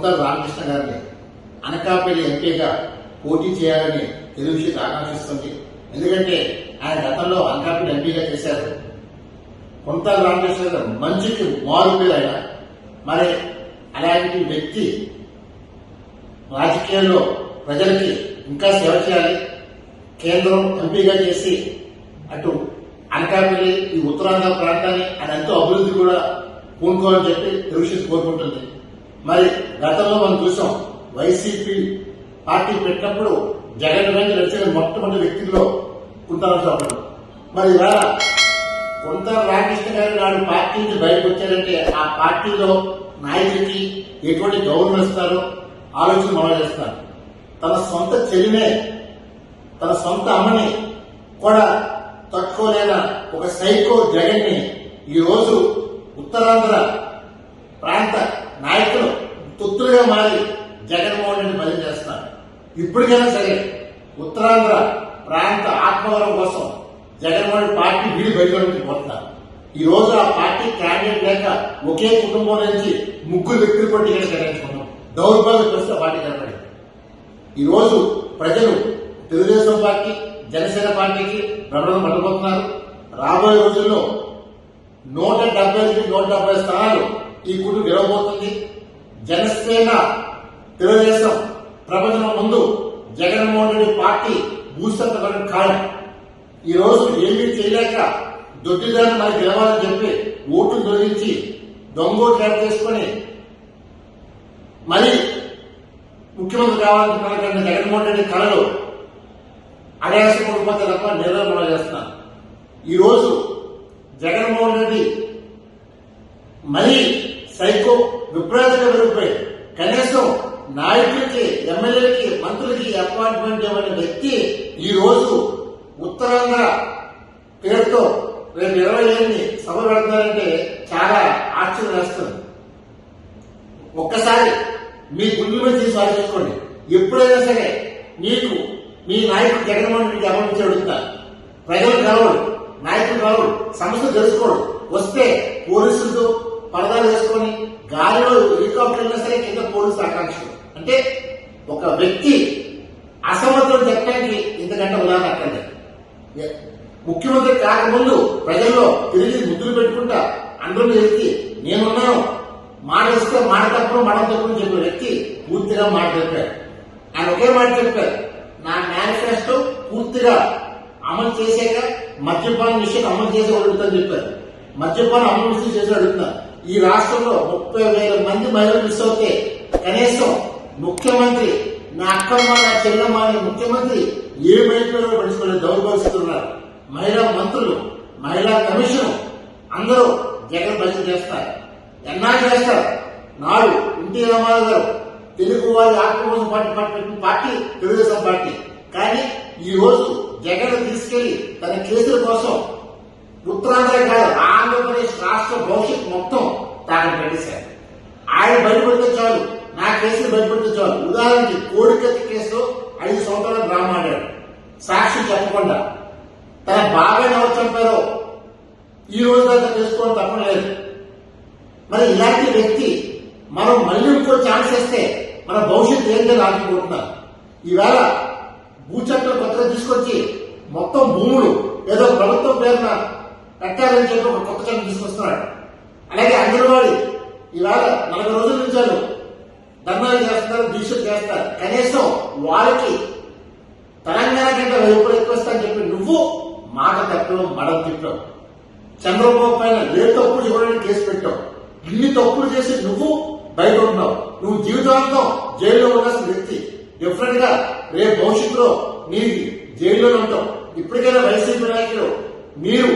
కొంత రామకృష్ణ గారిని అనకాపల్లి ఎంపీగా పోటీ చేయాలని తెలుగుదేశం ఆకాంక్షిస్తుంది. ఎందుకంటే ఆయన గతంలో అనకాపల్లి ఎంపీగా చేశారు. కొంత రామకృష్ణ గారు మంచికి మారు పేరు ఆయన. మరి అలాంటి వ్యక్తి రాజకీయాల్లో ప్రజలకి ఇంకా సేవ చేయాలి. కేంద్రం ఎంపీగా చేసి అటు అనకాపల్లి ఈ ఉత్తరాంధ్ర ప్రాంతాన్ని ఆయన ఎంతో అభివృద్ధి కూడా పూనుకోవాలని చెప్పి తెలుగుదేశం కోరుకుంటుంది. మరి గతంలో మనం చూసాం వైసీపీ పార్టీ పెట్టినప్పుడు జగన్ వెంట నడిచిన మొట్టమొదటి వ్యక్తుల్లో కుంతరాజు మరి ఇవాళ కొంత రామకృష్ణ గారు నాడు పార్టీ నుంచి బయటకు వచ్చారంటే ఆ పార్టీలో నాయకుడికి ఎటువంటి గౌరవం ఇస్తారో? ఆలోచన మొదలు చేస్తారు. తన సొంత చెల్లినే తన సొంత అమ్మని కూడా తట్టుకోలేన ఒక సైకో జగన్ని ఈ రోజు ఉత్తరాంధ్ర ప్రాంత నాయకులు తొత్తులుగా మారి జగన్మోహన్ రెడ్డి బలి చేస్తారు ఇప్పటికైనా సరే ఉత్తరాంధ్ర ప్రాంత ఆత్మవరం కోసం జగన్మోహన్ పార్టీ వీడి బయటకు పోతున్నారు ఈ రోజు ఆ పార్టీ క్యాండిడేట్ లేక ఒకే కుటుంబం నుంచి ముగ్గురు వ్యక్తులు కూడా టికెట్ కేటాయించుకున్నాం. దౌర్భాగ్య పరిస్థితి పార్టీ కనపడింది. ఈ రోజు ప్రజలు తెలుగుదేశం పార్టీ జనసేన పార్టీకి ప్రబలం పట్టబోతున్నారు. రాబోయే రోజుల్లో నూట డెబ్బై నుంచి నూట డెబ్బై స్థానాలు ఈ కుటుంబం గెలవబోతుంది. జనసేన తెలుగుదేశం ప్రపంచం ముందు జగన్మోహన్ రెడ్డి పార్టీ భూసత్వం ఖాయం. ఈ రోజు ఏమీ చేయలేక దొడ్డిదాన్ని మనకి గెలవాలని చెప్పి ఓటు దొరికించి దొంగోటు తయారు చేసుకుని మరి ముఖ్యమంత్రి కావాలని కనుక జగన్మోహన్ రెడ్డి కళలు అడయాస తప్ప నిర్వహణ చేస్తున్నారు. ఈరోజు జగన్మోహన్ రెడ్డి మరీ సైకో విప్రాజక రూపాయి కనీసం నాయకులకి ఎమ్మెల్యేలకి మంత్రులకి అపాయింట్మెంట్ ఇవ్వని వ్యక్తి ఈ రోజు ఉత్తరాంధ్ర పేరుతో రేపు ఇరవై ఎనిమిది సభ పెడతారంటే చాలా ఆశ్చర్యం వేస్తుంది. ఒక్కసారి మీ గుండె మీద తీసి ఆలోచించుకోండి ఎప్పుడైనా సరే మీకు మీ నాయకుడు జగన్మోహన్ రెడ్డి గమనించి అడుగుతా ప్రజలు కలవడు నాయకులు కలవడు సమస్య తెలుసుకోడు వస్తే పోలీసులతో పరదాలు వేసుకొని గాలిలో హెలికాప్టర్ అయినా సరే కింద పోలీసు ఆకాంక్షలు. అంటే ఒక వ్యక్తి అసమర్థం చెప్పడానికి ఇంతకంటే ఉదాహరణ అక్కర్లేదు. ముఖ్యమంత్రి కాకముందు ప్రజల్లో తిరిగి ముద్దులు పెట్టుకుంటా అందరూ వ్యక్తి నేనున్నాను మాట ఇస్తే మాట తప్పుడు మాట తప్పుడు చెప్పిన వ్యక్తి పూర్తిగా మాట చెప్పారు. ఆయన ఒకే మాట చెప్పారు నా మేనిఫెస్టో పూర్తిగా అమలు చేశాక మద్యపాన విషయం అమలు చేసి అడుగుతాను చెప్పారు. మద్యపాన అమలు విషయం చేసి అడుగుతున్నారు. ఈ రాష్ట్రంలో ముప్పై వేల మంది మహిళలు మిస్ అవుతే కనీసం ముఖ్యమంత్రి నా అక్కమ్మ నా చెల్లమ్మ అనే ముఖ్యమంత్రి ఏ మైపులో పడుచుకోలేదు దౌర్భాగ్యస్తున్నారు మహిళా మంత్రులు మహిళా కమిషన్ అందరూ జగన్ బదిలీ చేస్తారు. ఎన్నా చేస్తారు? నాడు ఎన్టీ రామారావు గారు తెలుగు వారి ఆత్మహోసం party party party Telugu Desam party. కానీ ఈ రోజు జగన్ తీసుకెళ్ళి తన కేసుల కోసం ఉత్తరాంధ్ర కాదు ఆంధ్రప్రదేశ్ రాష్ట్ర భవిష్యత్ మొత్తం ఆయన పెట్టేశారు ఆయన బయటపడితే చాలు. నా కేసులు బయటపడితే చాలు. ఉదాహరణకి కోడికత్తి కేసులో ఐదు సంవత్సరాల డ్రామా సాక్షి చెప్పకుండా. తన బాగా ఎవరు చంపారో ఈ రోజు దాకా తెలుసుకోవడం తప్పడం లేదు. మరి ఇలాంటి వ్యక్తి మనం మళ్ళీ ఇంకో ఛాన్స్ ఇస్తే మన భవిష్యత్తు ఏంటో రాకపోతున్నారు ఈవేళ భూచట్టం కొత్తగా తీసుకొచ్చి మొత్తం భూములు ఏదో ప్రభుత్వం పేరున పెట్టాలని చెప్పి ఒక కొత్త చట్టం తీసుకొస్తున్నాడు. అలాగే అంగన్వాడీ. ఈవేళ నలభై రోజుల నుంచారు ధర్నాలు చేస్తారు దీక్షలు చేస్తారు కనీసం వాళ్ళకి తెలంగాణ కంటే వెయ్యి చెప్పి నువ్వు మాట తప్పడం మడం తిప్పడం చంద్రబాబు పైన ఏ తప్పులు ఇవ్వడానికి కేసు పెట్టావు. ఇన్ని తప్పులు చేసి నువ్వు బయట ఉన్నావు నువ్వు జీవితాంతం జైల్లో ఉండాల్సిన వ్యక్తి. డిఫరెంట్గా రేపు భవిష్యత్తులో నీ జైల్లో ఉంటావు. ఇప్పటికైనా వైసీపీ నాయకులు మీరు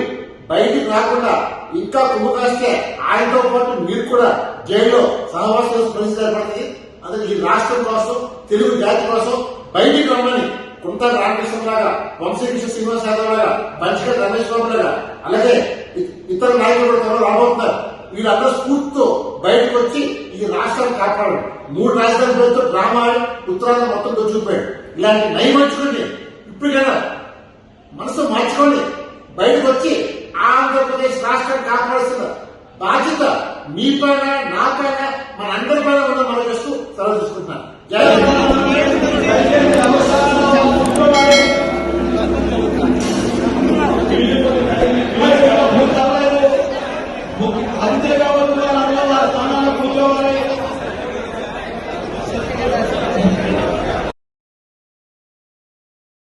బయటికి రాకుండా ఇంకా కుంభకాస్తే ఆయనతో పాటు మీరు కూడా జైల్లో సహవాసం పరిస్థితి ఏర్పడుతుంది అందుకే ఈ రాష్ట్రం కోసం తెలుగు జాతి కోసం బయటికి రమ్మని కుంట రామకృష్ణ లాగా వంశీకృష్ణ శ్రీనివాస్ యాదవ్ లాగా పంచక రమేష్ బాబు లాగా అలాగే ఇతర నాయకులు రాబోతున్నారు. వీళ్ళందరూ స్ఫూర్తితో బయటకు వచ్చి ఈ రాష్ట్రాన్ని కాపాడు మూడు రాజధాని పేరుతో గ్రామాలు ఉత్తరాంధ్ర మొత్తం దొచ్చుకుపోయాడు. ఇలాంటి నయమంచుకోండి. ఇప్పటికైనా మనసు మార్చుకోండి. బయటకు వచ్చి ఆంధ్రప్రదేశ్ రాష్ట్రం కాపాడాల్సిన బాధ్యత మీ పైన నా పైన మన అందరి పైన ఉన్న మనం చేస్తూ సెలవు తీసుకుంటున్నాను